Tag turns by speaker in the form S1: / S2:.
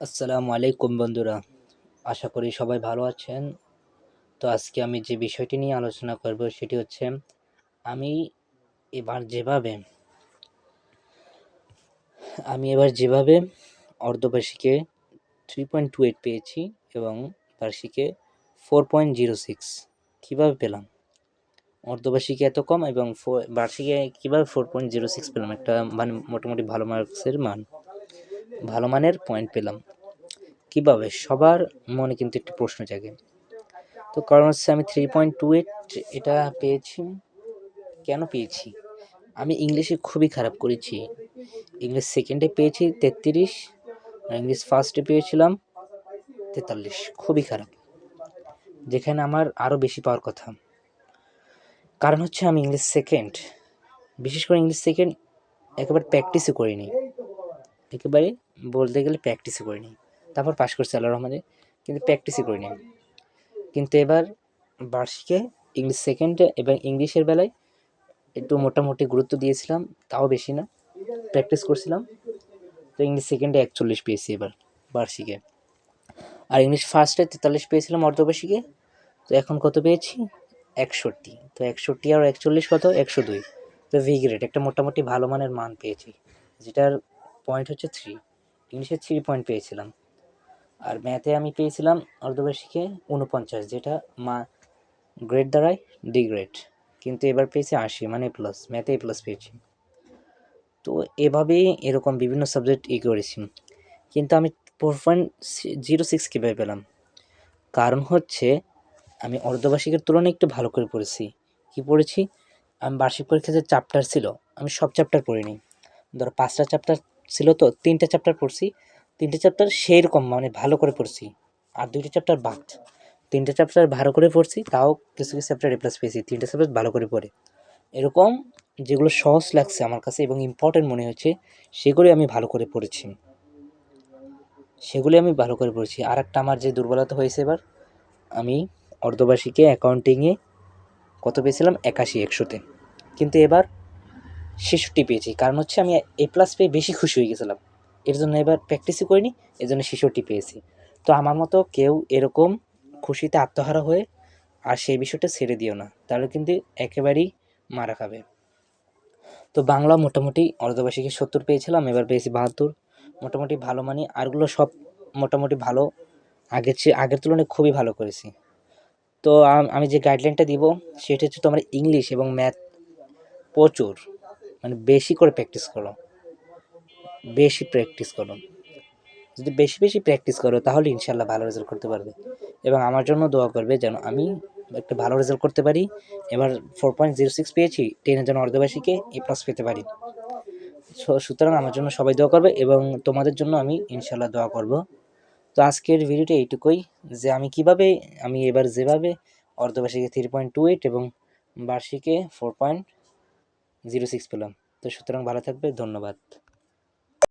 S1: আসসালামু আলাইকুম বন্ধুরা। আশা করি সবাই ভালো আছেন। তো আজকে আমি যে বিষয়টি নিয়ে আলোচনা করব সেটি হচ্ছে, আমি এবার যেভাবে, আমি এবার যেভাবে অর্ধবার্ষিকে থ্রি পয়েন্ট টু এইট পেয়েছি এবং বার্ষিকে ফোর পয়েন্ট জিরো সিক্স কীভাবে পেলাম? অর্ধবার্ষিকে এত কম এবং বার্ষিকে কীভাবে ফোর পয়েন্ট জিরো সিক্স পেলাম? একটা মানে মোটামুটি ভালো মার্কসের মান। ভালো মানের পয়েন্ট পেলাম। কীভাবে? সবার মনে কিন্তু একটি প্রশ্ন জাগে। তো কারণ হচ্ছে আমি থ্রি পয়েন্ট টু এইট এটা পেয়েছি। কেন পেয়েছি? আমি ইংলিশে খুবই খারাপ করেছি। ইংলিশ সেকেন্ডে পেয়েছি তেত্রিশ ইংলিশ ফার্স্টে পেয়েছিলাম তেতাল্লিশ। খুবই খারাপ। যেখানে আমার আরও বেশি পাওয়ার কথা। কারণ হচ্ছে আমি ইংলিশ সেকেন্ড বিশেষ করে ইংলিশ সেকেন্ড একেবারে প্র্যাকটিসই করিনি। একেবারে বলতে গেলে প্র্যাকটিসই করিনি। তারপর পাশ করছি আল্লাহ রহমানে কিন্তু প্র্যাকটিসই করিনি কিন্তু এবার বার্ষিকে ইংলিশ সেকেন্ডে এবং ইংলিশের বেলায় একটু মোটামুটি গুরুত্ব দিয়েছিলাম, তাও বেশি না। প্র্যাকটিস করছিলাম, তো ইংলিশ সেকেন্ডে একচল্লিশ পেয়েছি এবার বার্ষিকে। আর ইংলিশ ফার্স্টে তেতাল্লিশ পেয়েছিলাম অর্ধবার্ষিকে, তো এখন কত পেয়েছি? একষট্টি। তো একষট্টি আর একচল্লিশ কত? একশো দুই। তো ভি গ্রেড একটা মোটামুটি ভালো মানের মান পেয়েছি, যেটার পয়েন্ট হচ্ছে থ্রি ইংলিশে থ্রি পয়েন্ট পেয়েছিলাম। আর ম্যাথে আমি পেয়েছিলাম অর্ধবার্ষিকে উনপঞ্চাশ যেটা মা গ্রেড দাঁড়ায় ডি গ্রেড কিন্তু এবার পেয়েছি আশি মানে প্লাস ম্যাথে প্লাস পেয়েছি। তো এভাবেই এরকম বিভিন্ন সাবজেক্ট ই করেছি। কিন্তু আমি ফোর পয়েন্ট জিরো সিক্স কীভাবে পেলাম? কারণ হচ্ছে আমি অর্ধবার্ষিকের তুলনায় একটু ভালো করে পড়েছি। কি পড়েছি? আমি বার্ষিক পরীক্ষা যে চ্যাপ্টার ছিল, আমি সব চ্যাপ্টার পড়িনি। ধরো পাঁচটা চ্যাপ্টার ছিল তো, তিনটা চ্যাপ্টার পড়ছি। তিনটে চ্যাপ্টার সেই রকম মানে ভালো করে পড়ছি। আর দুইটা চ্যাপ্টার বাদ তিনটে চ্যাপ্টার ভালো করে পড়ছি, তাও কিছু কিছু চ্যাপ্টার প্লাস পেয়েছি। তিনটে চ্যাপ্টার ভালো করে পড়ে। এরকম যেগুলো সহজ লাগছে আমার কাছে এবং ইম্পর্টেন্ট মনে হচ্ছে সেগুলি আমি ভালো করে পড়েছি। সেগুলি আমি ভালো করে পড়েছি। আর একটা আমার যে দুর্বলতা হয়েছে এবার, আমি অর্ধবার্ষিকে অ্যাকাউন্টিংয়ে কত পেয়েছিলাম? একাশি, একশোতে। কিন্তু এবার ছেষট্টি পেয়েছি। কারণ হচ্ছে আমি এ প্লাস পেয়ে বেশি খুশি হয়ে গেছিলাম। এর জন্য এবার প্র্যাকটিসই করিনি এর জন্য ছেষট্টি পেয়েছি। তো আমার মতো কেউ এরকম খুশিতে আত্মহারা হয়ে আর সেই বিষয়টা ছেড়ে দিও না। তাহলে কিন্তু একেবারেই মারা খাবে। তো বাংলা মোটামুটি অর্ধবার্ষিকী সত্তর পেয়েছিলাম, এবার পেয়েছি বাহাত্তর। মোটামুটি ভালো মানি, আরগুলো সব মোটামুটি ভালো। আগের চেয়ে, আগের তুলনায় খুবই ভালো করেছি। তো আমি যে গাইডলাইনটা দিব, সেটা হচ্ছে তোমার ইংলিশ এবং ম্যাথ প্রচুর। মানে বেশি করে প্র্যাকটিস করো। বেশি প্র্যাকটিস করো। যদি বেশি বেশি প্র্যাকটিস করো, তাহলে ইনশাল্লাহ ভালো রেজাল্ট করতে পারবে। এবং আমার জন্য দোয়া করবে যেন আমি একটা ভালো রেজাল্ট করতে পারি। এবার ফোর পয়েন্ট জিরো সিক্স পেয়েছি টেনের জন্য অর্ধবার্ষিকে এ প্লাস পেতে পারি। সুতরাং আমার জন্য সবাই দোয়া করবে এবং তোমাদের জন্য আমি ইনশাল্লাহ দোয়া করব। তো আজকের ভিডিওটা এইটুকুই, যে আমি কীভাবে, আমি এবার যেভাবে অর্ধবার্ষিকে থ্রি পয়েন্ট টু এইট এবং বার্ষিকে ফোর পয়েন্ট জিরো সিক্স পেলাম। তো সুতরাং ভালো থাকবে ধন্যবাদ।